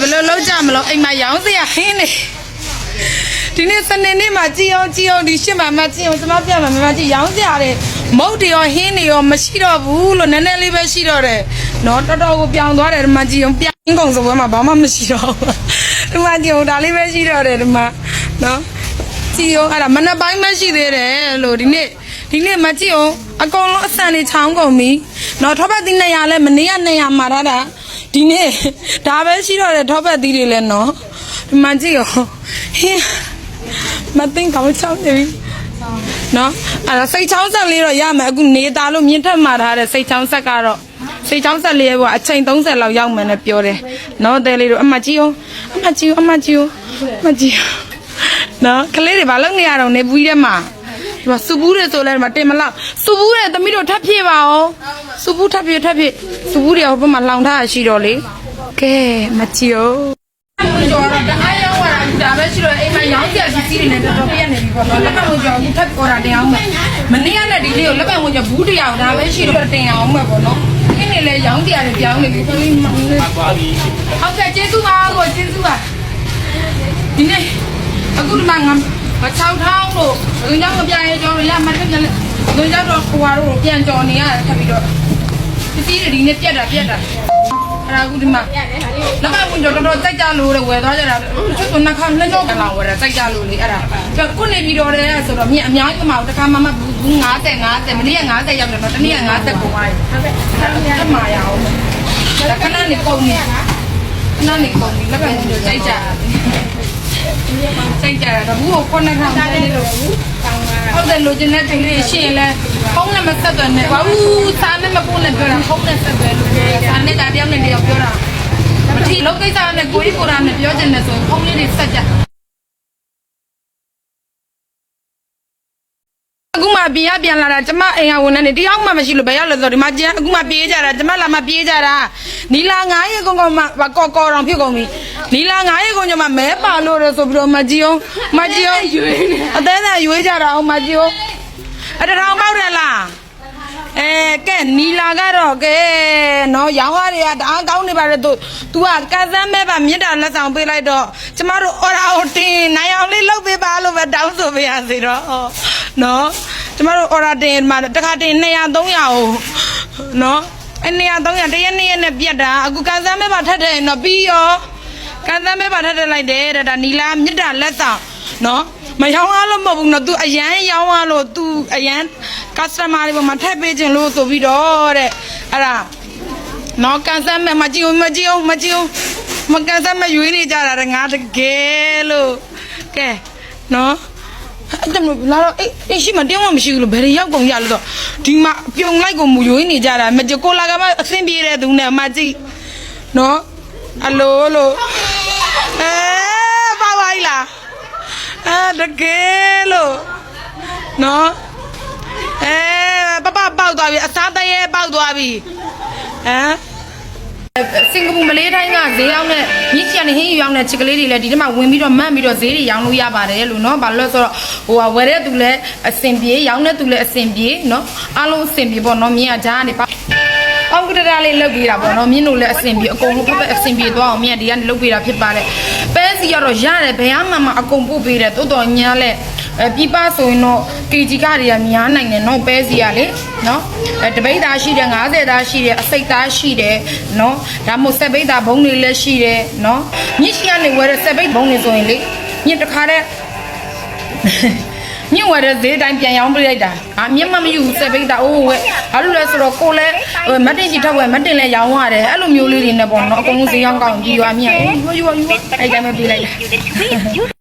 ဘယ်လိုလုပ်ကြမလို့အိမ်မှာရောင်းစရာဟင်းနေဒီနေ့စနေနေ့မှာကြည်အောင်ကြည်အောင်ဒီရှစ်မှာမကြည်အောင်ကျွန်မပြမှာမမကြည်ရောင်းစရာတွေမုတ်တွေရောဟင်းတွေရောမရှိတော့ဘူးလို့နည်းနည်းလေးပဲရှိတော့တယ်နော်တော်တော်ကိုပြောင်းသွားတယ်ဒီမှာကြည်အောင်ပြင်းကုန်စပွဲမှာဘာမှမရှိတော့ဘူးဒီမှာကြည်အောင်ဒါလေးပဲရှိတော့တယ်ဒီမှာနော်ကြည်အောင်အဲ့ဒါမနက်ပိုင်းပဲရှိသေးတယ်လို့ဒီနေ့ဒီနေ့မကြည်အောင်အကုန်လုံးအဆန်တွေချောင်းကုန်ပြီနော်ထောပတ်သီး200လဲမနေ့က200မှာထားတာ ဒီနေ့ဒါပဲရှိတော့တယ်ထောပတ်သီးတွေလည်းနော်ဒီမှာကြည့်ရောဟင်းမသိကောင်းချောင်းနေပြီနော်အဲ့ဒါစိတ်ချောင်းဆက်လေးတော့ရမယ်အခုနေသားလို့မြင့်ထက်မှာထားတဲ့စိတ်ချောင်းဆက်ကတော့စိတ်ချောင်းဆက်လေးပေါ့အချိန်30လောက်ရောက်မယ်နဲ့ပြောတယ်နော်တဲလေးတို့အမကြီးရောအမကြီးရောအမကြီးရောအမကြီးရောနော်ကလေးတွေဘာလုပ်နေရတော့နေဘူးကြီးထဲမှာဒီမှာစူဘူးတွေဆိုလဲဒီမှာတင်မလောက် စူဘူးတွေသမီးတို့ထပ်ဖြည့်ပါအောင်စူဘူးထပ်ဖြည့်ထပ်ဖြည့်စူဘူးတွေဟိုဘက်မှာလောင်ထားရရှိတော့လေကဲမကြည့်ရောကျော်တော့တအားရောက်လာတာပဲရှိတော့အိမ်မှာရောင်းပြပစ္စည်းတွေနဲ့တော်တော်ပြည့်နေပြီပေါ့နော်လက်ပတ်ဝင်ကျော်အခုထပ်ပေါ်တာတင်အောင်မယ်မနေ့ကနဲ့ဒီလေးကိုလက်ပတ်ဝင်ကျော်ဘူးတရားဒါပဲရှိတော့တင်အောင်မယ်ပေါ့နော်ခင်းနေလဲရောင်းတရားတွေပြောင်းနေပြီဆိုပြီးဟုတ်ကဲ့ကျေးဇူးပါကိုကျေးဇူးပါဒီနေ့အခုဒီမှာငါမချောက်ထောင်းလို့ငွေကြောင့်မပြရဲကြောင်းရမှတ်တယ် ငွေကြောင့်တော့ခွာတော့ပြန်ကြော်နေရတယ်ထပ်ပြီးတော့ပစ္စည်းတွေဒီနေ့ပြက်တာပြက်တာအဲ့ဒါအခုဒီမှာလက်မဝင်တော့တော်တော်ကြိုက်ကြလို့လေဝယ်သွားကြတာသူကနှခါနှကြောက်ကလာဝယ်တာကြိုက်ကြလို့လေအဲ့ဒါခုနေပြီးတော့တယ်ဆိုတော့မြင်အများကြီးမအောင်တခါမှမဘူး90 90မနေ့က90ရောက်တယ်တော့တနေ့က90ကိုသွားတယ်ဟုတ်ကဲ့ဆက်မှာရအောင်ဒါခဏနေပုံနေခဏနေပုံနေလက်မဝင်တော့ကြိုက်ကြစိတ်ကြတာဘူးကိုခုနှစ်ထောင်တည်းလို့ ဟုတ်တယ်လိုချင်တဲ့တိလေးရှင်းလဲဖုန်းနဲ့မဆက်သွယ်နဲ့ဘာဘူးစားနဲ့မပို့နဲ့ပြောတာဖုန်းနဲ့ဆက်သွယ်လို့ပြောတာစားနဲ့ဒါတယောက်နဲ့တယောက်ပြောတာမထီလောက်ကိစ္စနဲ့ကိုကြီးကိုရာနဲ့ပြောချင်တယ်ဆိုရင်ဖုန်းလေးတွေဆက်ကြ အခုမှပြန်ရပြန်လာတာကျမအိမ်ကဝန်ထမ်းနေတယောက်မှမရှိလို့ဘယ်ရောက်လဲဆိုတော့ဒီမှာကျန်အခုမှပြေးကြတာကျမလာမှပြေးကြတာနီလာ9ရက်ကုန်ကုန်မှကော်ကော်တော်ဖြစ်ကုန်ပြီနီလာ9ရက်ကုန်ကျမှမဲပါလို့ရဆိုပြီးတော့မကြည့်အောင်မကြည့်အောင်အသေးသေးရွေးကြတာအောင်မကြည့်အောင်အတထောင်ပေါက်တယ်လားအဲကဲနီလာကတော့ကဲနော်ရောင်းရတွေကတအားကောင်းနေပါတယ်သူ तू ကကန်းစမ်းမဲပါမြင့်တာလက်ဆောင်ပေးလိုက်တော့ကျမတို့အော်ရာကိုတင်နိုင်အောင်လေးလုပ်ပေးပါလို့ပဲတောင်းဆိုပေးရစီတော့ နော်ကျမတို့အော်ရာတင်မှာတစ်ခါတင်200 300ကိုနော်အဲ200 300တရက်နှစ်ရက်နဲ့ပြတ်တာအခုကန်းစမ်းမဲပါထပ်တယ်နော်ပြီးရောကန်းစမ်းမဲပါထပ်တယ်လိုက်တယ်တဲ့ဒါနီလာမြင့်တာလက်ဆောင်နော်မရောင်းအားလို့မဟုတ်ဘူးနော် तू အရန်ရောင်းအားလို့ तू အရန် customer တွေပေါ်မှာထည့်ပေးခြင်းလို့ဆိုပြီးတော့တဲ့အဲ့ဒါနော်ကန်ဆတ်မဲ့မကြည့်ဦးမကြည့်ဦးမကြည့်ဦးမကန်ဆတ်မဲ့ရွေးနေကြတာတဲ့ငါတကယ်လို့ကဲနော် အဲ့ဒါမျိုးလာတော့အေးအေးရှိမတင်းမမရှိဘူးလို့ဘယ်ရရောက်ကုန်ရလို့တော့ဒီမှာပြုံလိုက်ကိုမူရွေးနေကြတာမကြကိုလာကမအဆင်ပြေတဲ့သူနဲ့မကြည့်နော်အလိုလို့အဲပါပါလားအဲတကယ်လို့နော်အဲပပပေါက်သွားပြီအစားတရေပေါက်သွားပြီဟမ် စင်ကာပူမလေးတိုင်းကဈေးရောက်တဲ့မြစ်ချန်နဲ့ဟင်းယူရောက်တဲ့ချစ်ကလေးတွေလည်းဒီထဲမှာဝင်ပြီးတော့မတ်ပြီးတော့ဈေးတွေရောင်းလို့ရပါတယ်လို့နော်။ဘာလို့လဲဆိုတော့ဟိုဟာဝယ်တဲ့သူလည်းအဆင်ပြေရောင်းတဲ့သူလည်းအဆင်ပြေနော်။အားလုံးအဆင်ပြေပေါ့နော်။မြင်ရကြားနေပါောက်ကတရားလေးလုတ်ပေးတာပေါ့နော်မြင်းတို့လည်းအဆင်ပြေအကုန်လုံးဖက်ဖက်အဆင်ပြေသွားအောင်မြင်းဒီကနေလုတ်ပေးတာဖြစ်ပါလေပဲစီကတော့ရတယ်ဘယ်မှမအကုန်ပို့ပေးတယ်တိုးတော်ညာလဲပြပဆိုရင်တော့ KG ကတွေကများနိုင်တယ်နော်ပဲစီကလေနော်အဲတပိတ်သားရှိတယ်90သားရှိတယ်အစိတ်သားရှိတယ်နော်ဒါမှမဟုတ်စက်ပိတ်သားဘုံတွေလည်းရှိတယ်နော်မြစ်ရှိကနေဝယ်တဲ့စက်ပိတ်ဘုံတွေဆိုရင်လေမြစ်တစ်ခါတည်းမြင့်ဝယ်တဲ့ဈေးတိုင်းပြန်ရောင်းပြလိုက်တာဟာမြင့်မမယူစက်ပိတ်တာအိုးဝဲဘာလို့လဲဆိုတော့ကိုလည်းမတ်တင်ကြီးထက်ဝယ်မတ်တင်လည်းရောင်းရတယ်အဲ့လိုမျိုးလေးတွေနဲ့ပေါ့နော်အကုန်လုံးဈေးရောင်းကောင်းကြီးရွာမြင့်ယူယူယူအဲ့တိုင်းပဲပြေးလိုက်တာ